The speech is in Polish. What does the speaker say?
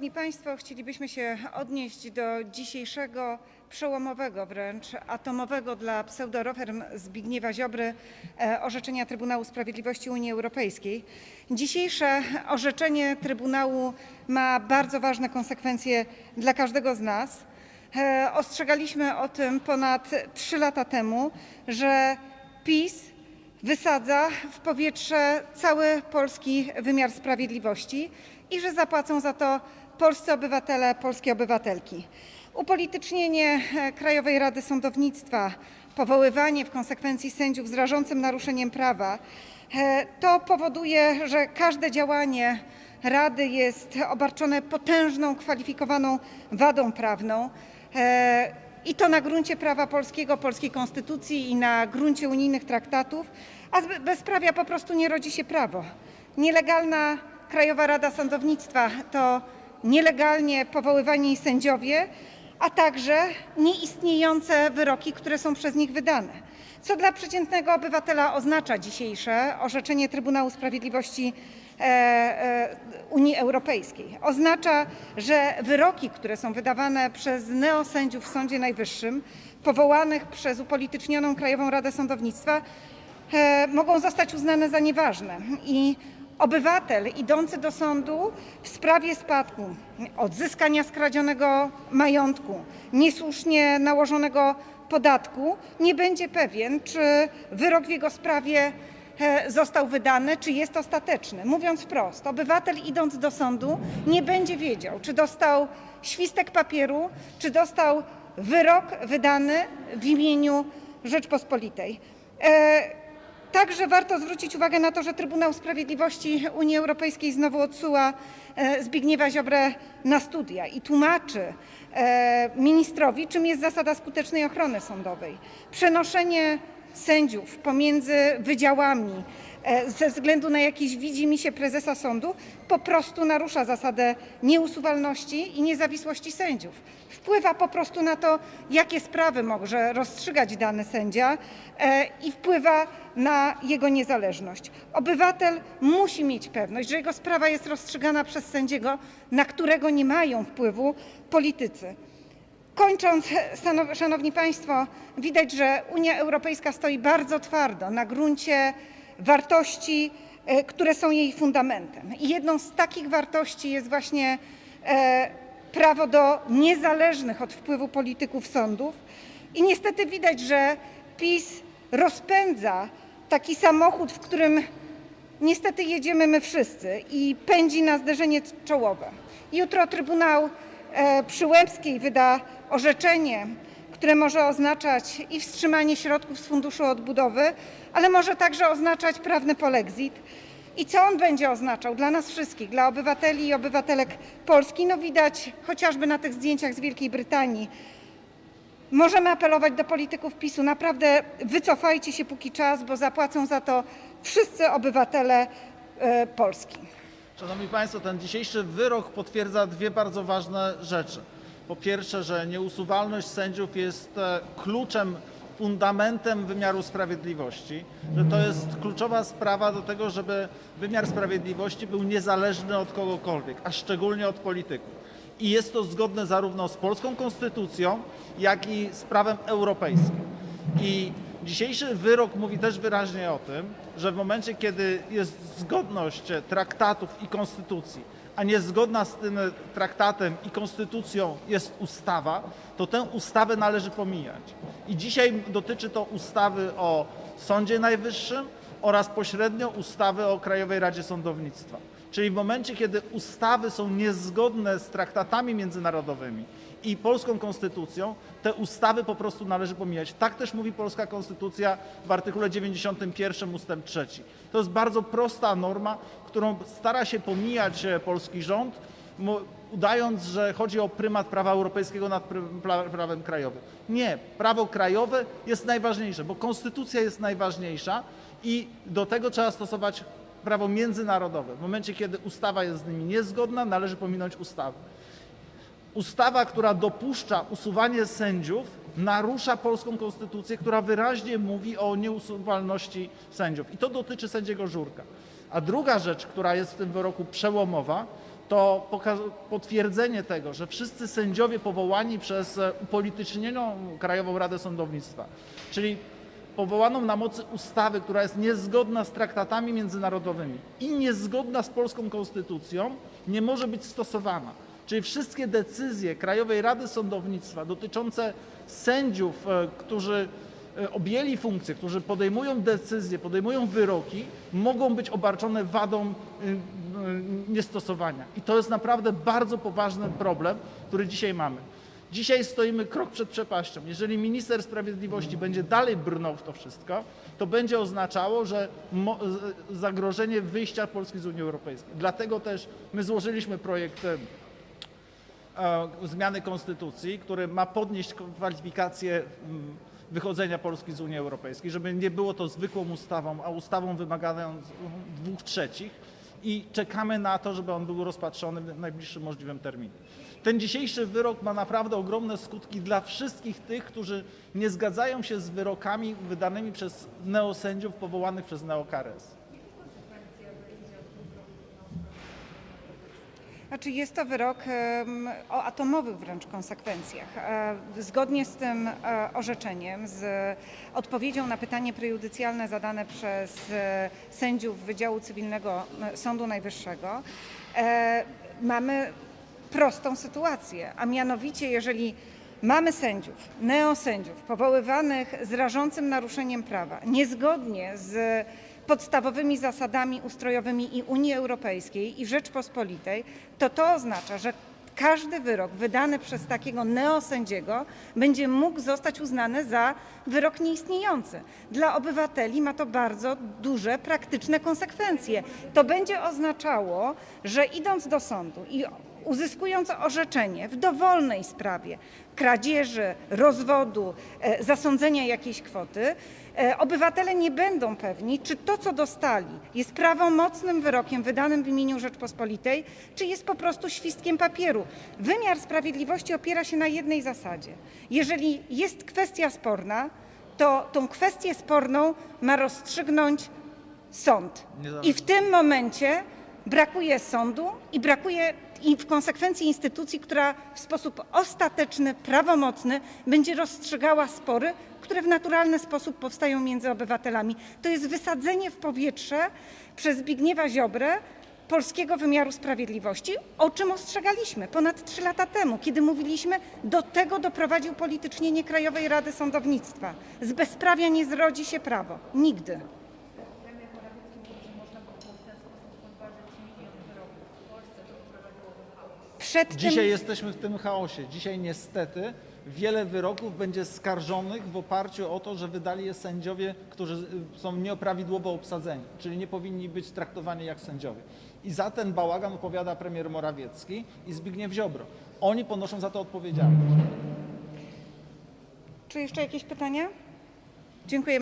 Szanowni Państwo, chcielibyśmy się odnieść do dzisiejszego przełomowego wręcz atomowego dla pseudoreform Zbigniewa Ziobry e, orzeczenia Trybunału Sprawiedliwości Unii Europejskiej. Dzisiejsze orzeczenie Trybunału ma bardzo ważne konsekwencje dla każdego z nas. E, Ostrzegaliśmy o tym ponad trzy lata temu, że PiS wysadza w powietrze cały polski wymiar sprawiedliwości i że zapłacą za to polscy obywatele, polskie obywatelki. Upolitycznienie e, Krajowej Rady Sądownictwa, powoływanie w konsekwencji sędziów z rażącym naruszeniem prawa, e, to powoduje, że każde działanie Rady jest obarczone potężną, kwalifikowaną wadą prawną. E, I to na gruncie prawa polskiego, polskiej konstytucji i na gruncie unijnych traktatów, a z bezprawia po prostu nie rodzi się prawo. Nielegalna Krajowa Rada Sądownictwa to nielegalnie powoływani sędziowie, a także nieistniejące wyroki, które są przez nich wydane. Co dla przeciętnego obywatela oznacza dzisiejsze orzeczenie Trybunału Sprawiedliwości e, e, Unii Europejskiej? Oznacza, że wyroki, które są wydawane przez neosędziów w Sądzie Najwyższym, powołanych przez upolitycznioną Krajową Radę Sądownictwa, e, mogą zostać uznane za nieważne i obywatel idący do sądu w sprawie spadku, odzyskania skradzionego majątku, niesłusznie nałożonego podatku nie będzie pewien, czy wyrok w jego sprawie e, został wydany, czy jest ostateczny. Mówiąc wprost, obywatel idąc do sądu nie będzie wiedział, czy dostał świstek papieru, czy dostał wyrok wydany w imieniu Rzeczpospolitej. Także warto zwrócić uwagę na to, że Trybunał Sprawiedliwości Unii Europejskiej znowu odsyła e, Zbigniewa Ziobrę na studia i tłumaczy e, ministrowi, czym jest zasada skutecznej ochrony sądowej. Przenoszenie sędziów pomiędzy wydziałami ze względu na jakieś widzimisię prezesa sądu po prostu narusza zasadę nieusuwalności i niezawisłości sędziów. Wpływa po prostu na to, jakie sprawy może rozstrzygać dany sędzia e, i wpływa na jego niezależność. Obywatel musi mieć pewność, że jego sprawa jest rozstrzygana przez sędziego, na którego nie mają wpływu politycy. Kończąc, Szanowni Państwo, widać, że Unia Europejska stoi bardzo twardo na gruncie wartości, e, które są jej fundamentem. I jedną z takich wartości jest właśnie e, prawo do niezależnych od wpływu polityków sądów. I niestety widać, że PiS rozpędza taki samochód, w którym Niestety jedziemy my wszyscy i pędzi na zderzenie czołowe. Jutro Trybunał e, przy Łebskiej wyda orzeczenie, które może oznaczać i wstrzymanie środków z Funduszu Odbudowy, ale może także oznaczać prawny polexit. I co on będzie oznaczał dla nas wszystkich, dla obywateli i obywatelek Polski? No widać chociażby na tych zdjęciach z Wielkiej Brytanii. Możemy apelować do polityków PiSu, naprawdę wycofajcie się póki czas, bo zapłacą za to wszyscy obywatele e, Polski. Szanowni Państwo, ten dzisiejszy wyrok potwierdza dwie bardzo ważne rzeczy. Po pierwsze, że nieusuwalność sędziów jest e, kluczem, fundamentem wymiaru sprawiedliwości, że to jest kluczowa sprawa do tego, żeby wymiar sprawiedliwości był niezależny od kogokolwiek, a szczególnie od polityków. I jest to zgodne zarówno z polską konstytucją, jak i z prawem europejskim. I dzisiejszy wyrok mówi też wyraźnie o tym, że w momencie, kiedy jest zgodność traktatów i konstytucji, a niezgodna z tym traktatem i konstytucją jest ustawa, to tę ustawę należy pomijać. I dzisiaj dotyczy to ustawy o Sądzie Najwyższym oraz pośrednio ustawy o Krajowej Radzie Sądownictwa. Czyli w momencie, kiedy ustawy są niezgodne z traktatami międzynarodowymi i polską konstytucją, te ustawy po prostu należy pomijać. Tak też mówi polska konstytucja w artykule 91 ustęp 3. To jest bardzo prosta norma, którą stara się pomijać e, polski rząd, udając, że chodzi o prymat prawa europejskiego nad prawem krajowym. Nie, prawo krajowe jest najważniejsze, bo konstytucja jest najważniejsza i do tego trzeba stosować prawo międzynarodowe. W momencie, kiedy ustawa jest z nimi niezgodna, należy pominąć ustawę. Ustawa, która dopuszcza usuwanie sędziów, narusza polską konstytucję, która wyraźnie mówi o nieusuwalności sędziów. I to dotyczy sędziego Żurka. A druga rzecz, która jest w tym wyroku przełomowa, to potwierdzenie tego, że wszyscy sędziowie powołani przez e, upolitycznioną Krajową Radę Sądownictwa, czyli powołaną na mocy ustawy, która jest niezgodna z traktatami międzynarodowymi i niezgodna z polską konstytucją, nie może być stosowana. Czyli wszystkie decyzje Krajowej Rady Sądownictwa dotyczące sędziów, e, którzy e, objęli funkcje, którzy podejmują decyzje, podejmują wyroki, mogą być obarczone wadą y, niestosowania. I to jest naprawdę bardzo poważny problem, który dzisiaj mamy. Dzisiaj stoimy krok przed przepaścią. Jeżeli minister sprawiedliwości będzie dalej brnął w to wszystko, to będzie oznaczało, że zagrożenie wyjścia Polski z Unii Europejskiej. Dlatego też my złożyliśmy projekt e, zmiany konstytucji, który ma podnieść kwalifikacje mm, wychodzenia Polski z Unii Europejskiej, żeby nie było to zwykłą ustawą, a ustawą wymaganą dwóch trzecich i czekamy na to, żeby on był rozpatrzony w najbliższym możliwym terminie. Ten dzisiejszy wyrok ma naprawdę ogromne skutki dla wszystkich tych, którzy nie zgadzają się z wyrokami wydanymi przez neosędziów powołanych przez neoKRS. Znaczy jest to wyrok o atomowych wręcz konsekwencjach. E, Zgodnie z tym e, orzeczeniem, z odpowiedzią na pytanie prejudycjalne zadane przez e, sędziów Wydziału Cywilnego Sądu Najwyższego, mamy prostą sytuację, a mianowicie jeżeli mamy sędziów, neosędziów powoływanych z rażącym naruszeniem prawa, niezgodnie z podstawowymi zasadami ustrojowymi i Unii Europejskiej i Rzeczpospolitej, to to oznacza, że każdy wyrok wydany przez takiego neosędziego będzie mógł zostać uznany za wyrok nieistniejący. Dla obywateli ma to bardzo duże praktyczne konsekwencje. To będzie oznaczało, że idąc do sądu i uzyskując orzeczenie w dowolnej sprawie kradzieży, rozwodu, e, zasądzenia jakiejś kwoty, e, obywatele nie będą pewni, czy to, co dostali, jest prawomocnym wyrokiem wydanym w imieniu Rzeczpospolitej, czy jest po prostu świstkiem papieru. Wymiar sprawiedliwości opiera się na jednej zasadzie. Jeżeli jest kwestia sporna, to tą kwestię sporną ma rozstrzygnąć sąd. I w tym momencie brakuje sądu i brakuje w konsekwencji instytucji, która w sposób ostateczny, prawomocny będzie rozstrzygała spory, które w naturalny sposób powstają między obywatelami. To jest wysadzenie w powietrze przez Zbigniewa Ziobrę polskiego wymiaru sprawiedliwości, o czym ostrzegaliśmy ponad trzy lata temu, kiedy mówiliśmy, do tego doprowadził politycznienie Krajowej Rady Sądownictwa. Z bezprawia nie zrodzi się prawo. Nigdy. Przed Dzisiaj tym... jesteśmy w tym chaosie. Dzisiaj niestety wiele wyroków będzie skarżonych w oparciu o to, że wydali je sędziowie, którzy są nieprawidłowo obsadzeni, czyli nie powinni być traktowani jak sędziowie. I za ten bałagan odpowiada premier Morawiecki i Zbigniew Ziobro. Oni ponoszą za to odpowiedzialność. Czy jeszcze jakieś pytania? Dziękuję.